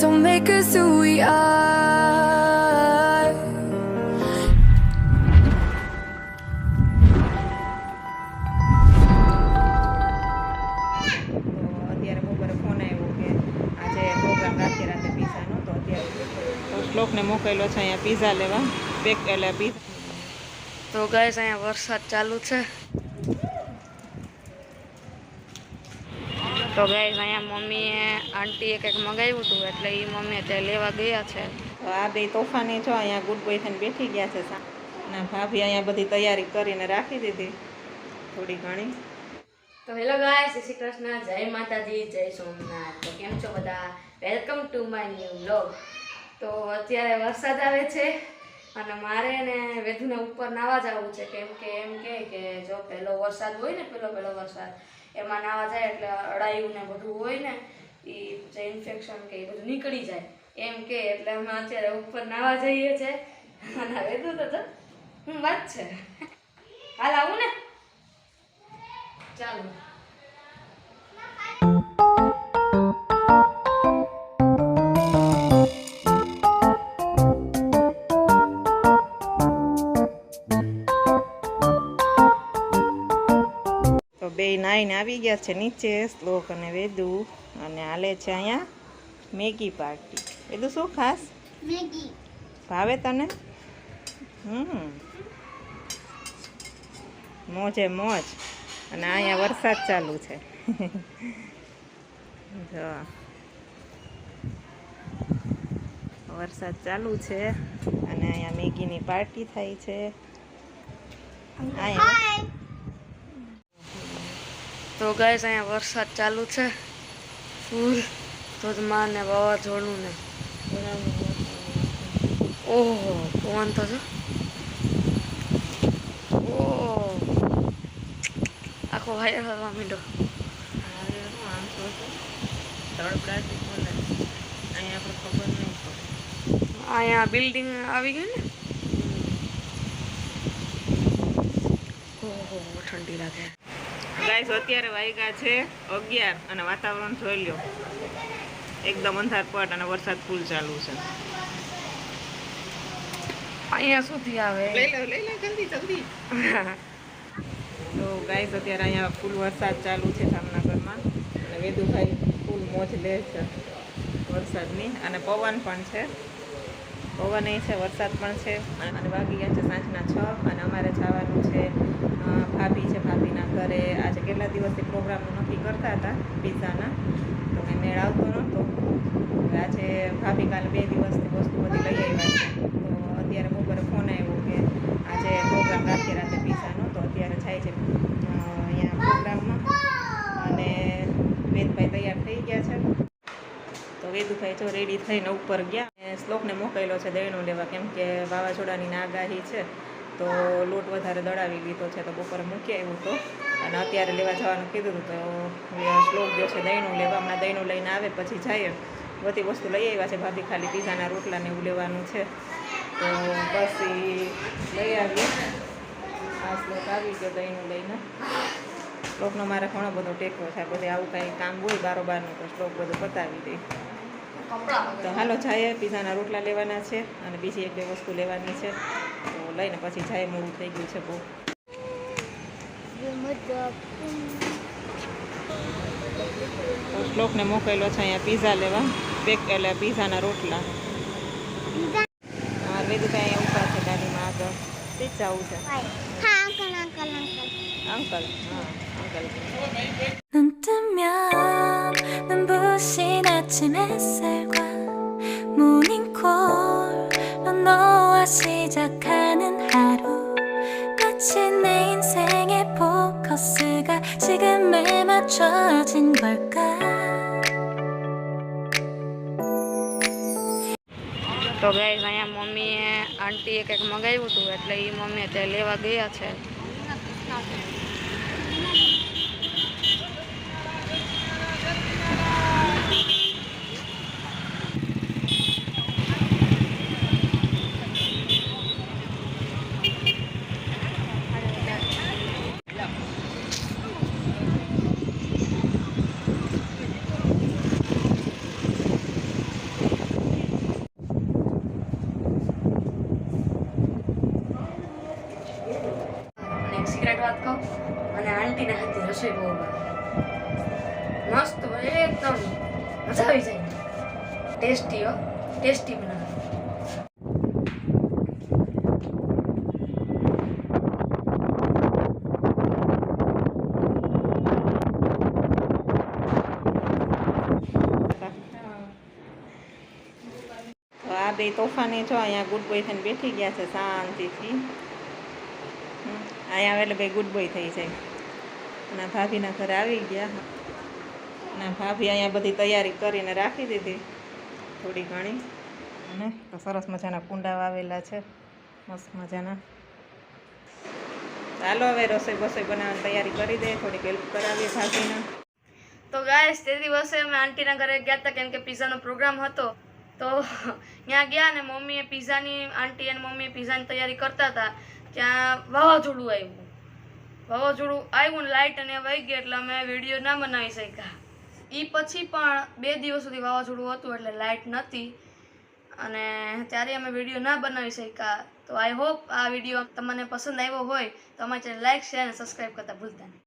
don't make us who we are. તો અત્યારે બપોરે ફોન આવ્યો કે આજે પ્રોગ્રામ રાખીએ રાતે પીઝાનો તો અત્યારે તો શ્લોકને મોકલેલો છે અહીંયા પીઝા લેવા. પેક એટલે પીઝા તો ગાઈસ અહીંયા વરસાદ ચાલુ છે. તો ગાય અહીંયા મમ્મીએ આંટીએ કંઈક મગાવ્યું હતું એટલે એ મમ્મી અત્યારે લેવા ગયા છે. તો આ બે તોફાની છો અહીંયા ગુડ બોય થઈને બેઠી ગયા છે સા ના ભાભી અહીંયા બધી તૈયારી કરીને રાખી દીધી. થોડી ઘણી. તો હેલો ગાય શ્રી શ્રી કૃષ્ણ જય માતાજી જય સોમનાથ. તો કેમ છો બધા? Welcome to my new blog તો અત્યારે વરસાદ આવે છે અને મારે ને વેધુને ઉપર નાવા જવું છે કેમ કે એમ કે જો પહેલો વરસાદ હોય ને પેલો પહેલો વરસાદ એમાં નાવા જાય એટલે અડાયું ને બધું હોય ને એ જે ઇન્ફેક્શન કે એ બધું નીકળી જાય. એમ કે એટલે અમે અત્યારે ઉપર નાવા જઈએ છે. અને વેધું તો હું વાત છે. હાલ આવું ને. ચાલો. તો બે નાઈને આવી ગયા છે નીચે શ્લોક અને વેદુ. અને હાલે છે અહીંયા મેગી પાર્ટી. વેદુ શું ખાસ? મેગી. ભાવે તને? હમ. મોજે મોજ. અને અહીંયા વરસાદ ચાલુ છે. જો. વરસાદ ચાલુ છે. અને અહીંયા મેગીની પાર્ટી થાય છે. અહીંયા. તો ગાઈસ, અહીંયા વરસાદ ચાલુ છે. ફૂલ ધોધમાર ને વાવાઝોડું ને. ઓહો, પવન તો છે. ઓહ. આખો વાયર હવા માંડ્યો. અહીંયા બિલ્ડિંગ આવી ગયું ને? ઓહો, ઠંડી લાગે. ગાઈસ અત્યારે વાગ્યા છે અગિયાર અને વાતાવરણ જોઈ લ્યો. એકદમ અંધાર પટ અને વરસાદ ફૂલ ચાલુ છે. અહીંયા સુધી આવે. લઈ લો લઈ લો જલ્દી જલ્દી. તો ગાઈસ અત્યારે અહીંયા ફૂલ વરસાદ ચાલુ છે જામનગરમાં. અને વેદુભાઈ ફૂલ મોજ લે છે વરસાદની. અને પવન પણ છે. પવન એ છે વરસાદ પણ છે. અને વાગી ગયા છે સાંજના છ અને અમારે જવાનું છે ભાભી છે, ભાભીના ઘરે આજે કેટલા દિવસથી પ્રોગ્રામનું નક્કી કરતા હતા પીઝાના તો કંઈ મેળ આવતો નહોતો આજે ભાભી કાલે બે દિવસથી વસ્તુ બધી લઈ આવ્યા છે. તો અત્યારે બપોરે ફોન આવ્યો કે આજે પ્રોગ્રામ રાખીએ રાતે પીઝાનો તો અત્યારે જાય છે અહીંયા પ્રોગ્રામમાં અને વેદભાઈ તૈયાર થઈ ગયા છે. તો વેદુભાઈ જો રેડી થઈને ઉપર ગયા. શ્લોકને મોકલેલો છે, દહીણું લેવા. કેમ કે વાવાઝોડાની આગાહી છે. તો લોટ વધારે દળાવી લીધો છે તો બપોરે મૂકી આવ્યું તો અને અત્યારે લેવા જવાનું કીધું હતું તો શ્લોક ગયો છે દહીંનું લેવા. હમણાં દહીંનું લઈને આવે પછી જાય બધી વસ્તુ લઈ આવ્યા છે, ભાભી ખાલી પીઝાના રોટલાને એવું લેવાનું છે. તો બસ લઈ આવીએ. આ શ્લોક આવી ગયો દહીંનું લઈને. શ્લોકનો મારે ઘણો બધો ટેકો છે બધે આવું કાંઈ કામ હોય બારોબારનું તો શ્લોક બધું પતાવી દે. તો હાલો જાય પીઝાના રોટલા લેવાના છે અને બીજી એક બે વસ્તુ લેવાની છે. તો લઈને પછી જાય મોડું થઈ ગયું છે બહુ તો શ્લોકને મોકલેલો છે અહીંયા પીઝા લેવા પેક એટલે પીઝાના રોટલા અમારે વેદુભાઈ અહીંયા ઊભા છે ગાડીમાં આગળ તે જ જવું છે હા અંકલ અંકલ અંકલ અંકલ હા અંકલ 눈 뜨면 눈부신 아침 햇살 지금에 맞춰진 걸까? તો ગાઈઝ અહીંયા મમ્મીએ આંટીએ કંઈક મંગાવ્યું હતું, એટલે એ મમ્મી અત્યારે લેવા ગયા છે. બહુ મસ્ત એકદમ મજા આવી જાય. ટેસ્ટી હો ટેસ્ટી બનાવે. બે તોફાની છો અહીંયા ગુડ બોય થઈને બેઠી ગયા છે, શાંતિથી. અહીંયા એટલે ભાઈ ગુડ બોય થઈ જાય. અને ભાભીના ઘરે આવી ગયા ના ભાભી અહીંયા બધી તૈયારી કરીને રાખી દીધી થોડી ઘણી. અને સરસ મજાના કુંડા વાવેલા છે. મસ્ત મજાના. ચાલો હવે રસોઈ બસોઈ બનાવવાની તૈયારી કરી દે થોડીક હેલ્પ કરાવીએ ભાભીને. તો ગાય તે દિવસે અમે આંટીના ઘરે ગયા હતા કેમ કે પીઝાનો પ્રોગ્રામ હતો. તો ત્યાં ગયા ને મમ્મીએ પીઝાની આંટી અને મમ્મીએ પીઝાની તૈયારી કરતા હતા ત્યાં વાવાઝોડું આવ્યું. વાવાઝોડું આવ્યું ને લાઇટ અને વહી ગઈ એટલે અમે વીડિયો ના બનાવી શક્યા. એ પછી પણ બે દિવસ સુધી વાવાઝોડું હતું એટલે લાઇટ નહોતી. અને ત્યારે અમે વીડિયો ના બનાવી શક્યા. તો આઈ હોપ આ વીડિયો તમને પસંદ આવ્યો હોય તો અમારી ચેનલ લાઇક શેર અને સબસ્ક્રાઈબ કરતાં ભૂલતા નહીં.